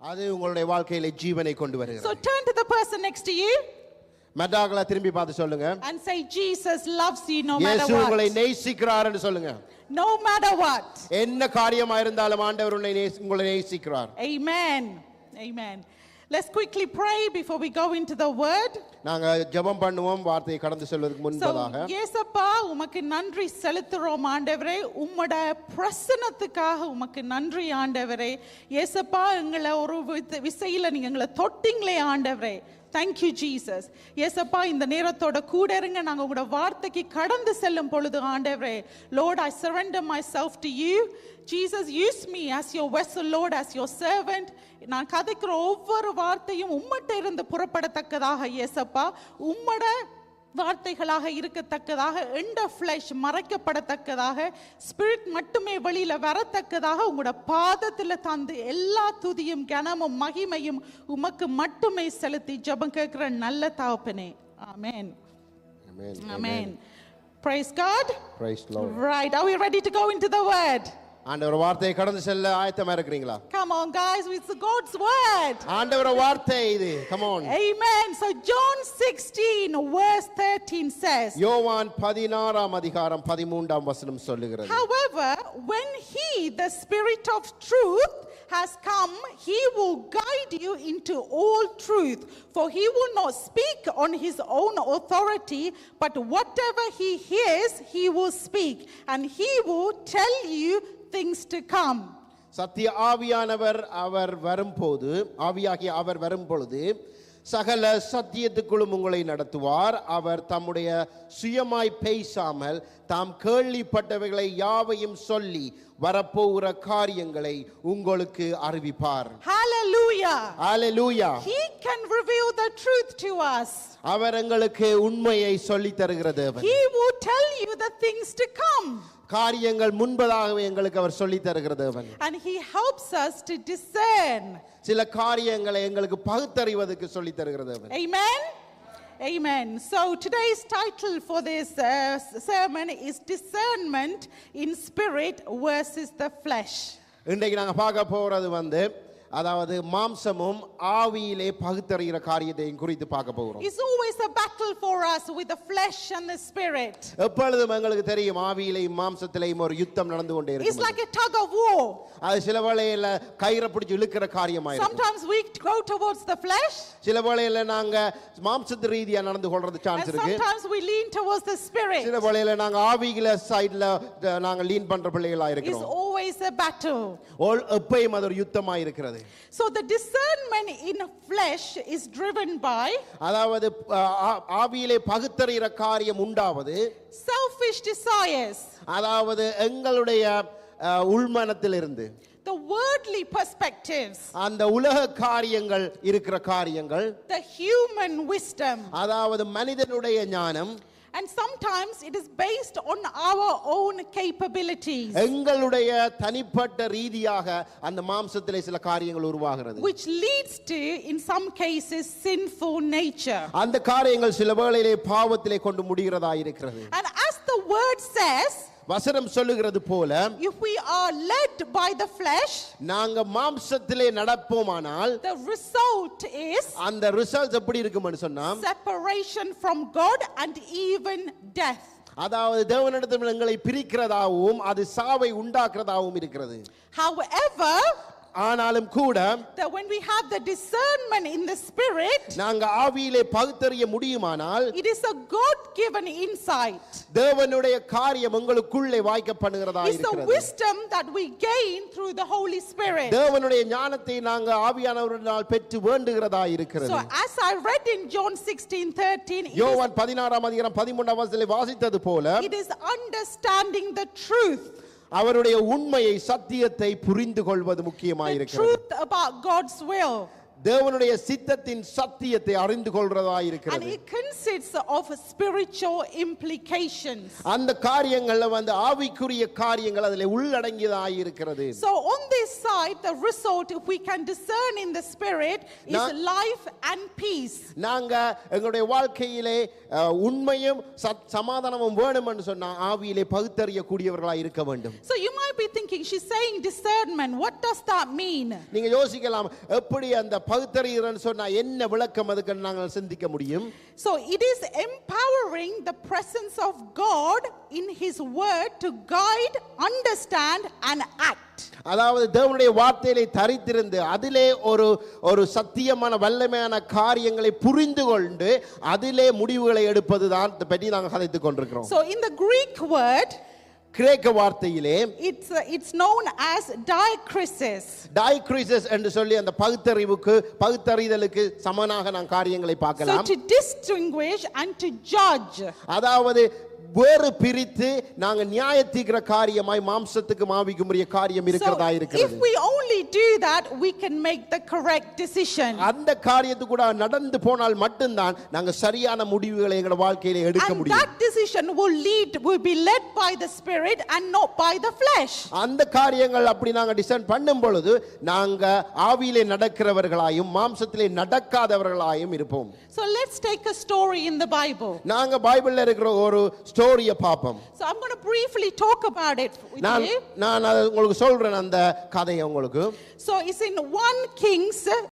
அது உங்களுடைய வாழ்க்கையில ஜீவனை கொண்டு So வருகிறது turn to the person next to you மெட்டாக்களை திரும்பி பார்த்து சொல்லுங்க and say, Jesus loves you no matter இயேசு உங்களை what. நேசிக்கிறார்னு சொல்லுங்க No matter what. என்ன காரியமா இருந்தாலும் ஆண்டவர் உங்களை நேசிக்கிறார் Amen. Amen. Let's quickly pray before we go into the word. நாங்க ஜெபம் பண்ணுவோம் வார்த்தையை கடந்து செல்வதற்கு முன்பதாக. ஏசப்பா உமக்கு நன்றி செலுத்துறோம் ஆண்டவரே. உம்மோட பிரசனத்துக்காக உமக்கு நன்றி ஆண்டவரே. ஏசப்பா எங்களை ஒரு விசையில நீங்க எங்களை தொட்டிங்களே ஆண்டவரே. தேங்க்யூ ஜீசஸ் எஸ்அப்பா இந்த நேரத்தோட கூட இருங்க. நாங்கள் உங்களோட வார்த்தைக்கு கடந்து செல்லும் பொழுது ஆண்டவரே Lord I surrender myself to you Jesus use me as your vessel Lord as your servant நான் கதைக்கிற ஒவ்வொரு வார்த்தையும் உம்மட்ட இருந்து புறப்படத்தக்கதாக எஸ்அப்பா உம்மட வார்த்தைகளாக இருக்கத்தக்கதாக எண்ட ஃப்ளஷ் மறைக்கப்படத்தக்கதாக ஸ்பிரிட் மட்டுமே வெளியில வரத்தக்கதாக உங்களோட பாதத்துல தந்து எல்லா துதியும் கனமும் மகிமையும் உமக்கு மட்டுமே செலுத்தி ஜெபம் கேட்கிற நல்ல தகப்பனே. ஆமென். ஆமென் praise god. Praise Lord. right. Are we ready to go into the word? ஆண்டவர் வார்த்தையை கடந்து செல்ல ஆயத்தமா இருக்கிறீங்களா come on guys it's god's word ஆண்டவர் வார்த்தை இது come on amen so john 16 verse 13 says யோவான் பதினாறாம் அதிகாரம் பதிமூன்றாம் வசனம் சொல்லுகிறது However, when He, the Spirit of truth, has come, He will guide you into all truth. For He will not speak on His own authority, but whatever He hears, He will speak, and He will tell you things to come. சத்திய ஆவியானவர் அவர் வரும்போது ஆவியாகிய அவர் வரும்பொழுது சகல சத்தியத்துக்குள்ளும் உங்களை நடத்துவார் அவர் தம்முடைய சுயமாய் பேசாமல் தாம் கேள்விப்பட்டவைகளை யாவையும் சொல்லி வரப்போகிற காரியங்களை உங்களுக்கு அறிவிப்பார் Hallelujah! Hallelujah He can reveal the truth to us. அவர் எங்களுக்கு உண்மையை சொல்லித் தருகிற தேவன் He will tell you the things to come. காரியங்கள் முன்பதாகவே எங்களுக்கு அவர் சொல்லித் தருகிற தேவன் And He helps us to discern. சில காரியங்களை எங்களுக்கு பகுத்தறிவதற்கு சொல்லித் தருகிற தேவன் Amen. Amen. So today's title for this uh, sermon is discernment in spirit versus the flesh. இன்றைக்கு நாங்க பார்க்க போறது வந்து அதாவது மாம்சமும் ஆவியிலே பகுத்தறிகிற காரியத்தையும் குறித்து பார்க்க போகிறோம் It's always a battle for us with the flesh and the spirit. எப்பொழுதும் எங்களுக்கு தெரியும் ஆவியிலேயும் மாம்சத்திலேயும் ஒரு யுத்தம் நடந்து கொண்டே It's இருக்கும் like a tug of war. அது சில வேளையில கயிறை பிடிச்சு இழுக்கிற காரியமாயிருக்கும் Sometimes we go towards the flesh, சில வேளையில நாங்க மாம்சத்து ரீதியா நடந்து கொள்றது and சான்ஸ் இருக்கு sometimes we lean towards the spirit. சில வேளையில நாங்க ஆவிகள சைடுல நாங்க லீன் பண்ற பிள்ளைகளா It's இருக்கிறோம் always a battle. எப்பயும் அது ஒரு யுத்தமா இருக்கிறது So the discernment in flesh is driven by அதாவது ஆவியிலே பகுத்தறிகிற காரியம் உண்டாவது selfish desires. அதாவது எங்களுடைய உள்மனத்திலிருந்து the worldly perspectives, அந்த உலக காரியங்கள் இருக்கிற காரியங்கள் the human wisdom, அதாவது மனிதனுடைய ஞானம் and sometimes it is based on our own capabilities, எங்களுடைய தனிப்பட்ட ரீதியாக அந்த மாம்சத்திலே சில காரியங்கள் உருவாகிறது which leads to, in some cases, sinful nature. அந்த காரியங்கள் சில வேளையிலே பாவத்திலே கொண்டு முடிகிறதா இருக்கிறது And as the word says, வசனம் சொல்லுகிறது போல if we are led by the flesh, நாங்க மாம்சத்திலே நடப்போமானால் the result is அந்த ரிசல்ட்ஸ் எப்படி இருக்கும்னு சொன்னா separation from God and even death. அதாவது தேவனிடத்தில் எங்களை பிரிக்கிறதாகவும் அது சாவை உண்டாக்குறதாகவும் இருக்கிறது However, ஆனாலும் கூட that when we have the discernment in the spirit, நாங்க ஆவியிலே பகுத்தறிய முடியுமானால் it is a God given insight. தேவனுடைய காரியம் உங்களுக்குள்ளே வாய்க்கப்படுகிறதா It's the இருக்கிறது wisdom that we gain through the Holy Spirit. தேவனுடைய ஞானத்தை நாங்க ஆவியானவரினால் பெற்று வேண்டுகிறதா இருக்கிறது So, as I read in John 16 13, it is, யோவான் பதினாறாம் அதிகாரம் பதிமூன்றாம் வசதியில் வாசித்தது போல it is understanding the truth, அவருடைய உண்மையை சத்தியத்தை புரிந்து கொள்வது முக்கியமாக இருக்கிறது truth about God's will. தேவனுடைய சித்தத்தின் சத்தியத்தை அறிந்து கொள்றதா And இருக்கிறது it consists of spiritual implications. அந்த காரியங்கள்ல வந்து ஆவிக்குரிய காரியங்கள் அதில் உள்ளடங்கியதா இருக்கிறது So on this side, the result, if we can discern in the spirit, is Na- life and peace. நாங்க எங்களுடைய வாழ்க்கையிலே அஹ், உண்மையும் சத்- சமாதானமும் வேணும்னு சொன்னா ஆவியிலே பகுத்தறியக்கூடியவர்களா இருக்க வேண்டும் So you might be thinking, she's saying discernment. What does that mean? நீங்க யோசிக்கலாம் எப்படி அந்த பகுத்தறிகிறன்னு சொன்னா என்ன விளக்கம் அதுக்கு நாங்கள் சிந்திக்க முடியும் So it is empowering the presence of God in His Word to guide, understand, and act. அதாவது தேவனுடைய வார்த்தையிலே தரித்திருந்து அதிலே ஒரு ஒரு சத்தியமான வல்லமையான காரியங்களை புரிந்து கொண்டு அதிலே முடிவுகளை எடுப்பதுதான் பற்றி நாங்கள் கதைத்துக் கொண்டிருக்கிறோம் So in the Greek word, கிரேக்க வார்த்தையிலே it's, uh, it's known as diakrisis. டைக்ரிசஸ் என்று சொல்லி அந்த பகுத்தறிவுக்கு பகுத்தறிதலுக்கு சமனாக நாம் காரியங்களை பார்க்கலாம் to distinguish and to judge. அதாவது வேறு பிரித்து நாங்க நியாய தீர்க்கிற காரியமாய் மாம்சத்துக்கு மாவிக்குரிய காரியம் So இருக்கிறதா if இருக்கிறது we only do that, we can make the correct decision. அந்த காரியத்துக்கு கூட நடந்து போனால் மட்டும்தான் நாங்க சரியான முடிவுகளை எங்களோட வாழ்க்கையில எடுக்க And முடியும் that decision will lead, will be led by the Spirit and not by the flesh. அந்த காரியங்கள் அப்படி நாங்க டிசைன் பண்ணும் பொழுது நாங்க ஆவியிலே நடக்கிறவர்களாயும் மாம்சத்திலே நடக்காதவர்களாயும் இருப்போம் So let's take a story in the Bible. நாங்க பைபிள்ல இருக்கிற ஒரு ஸ்டோரியை பார்ப்போம் So I'm going to briefly talk about it with நான் you. நான் அதை உங்களுக்கு சொல்றேன் அந்த கதையை உங்களுக்கு So it's in 1 Kings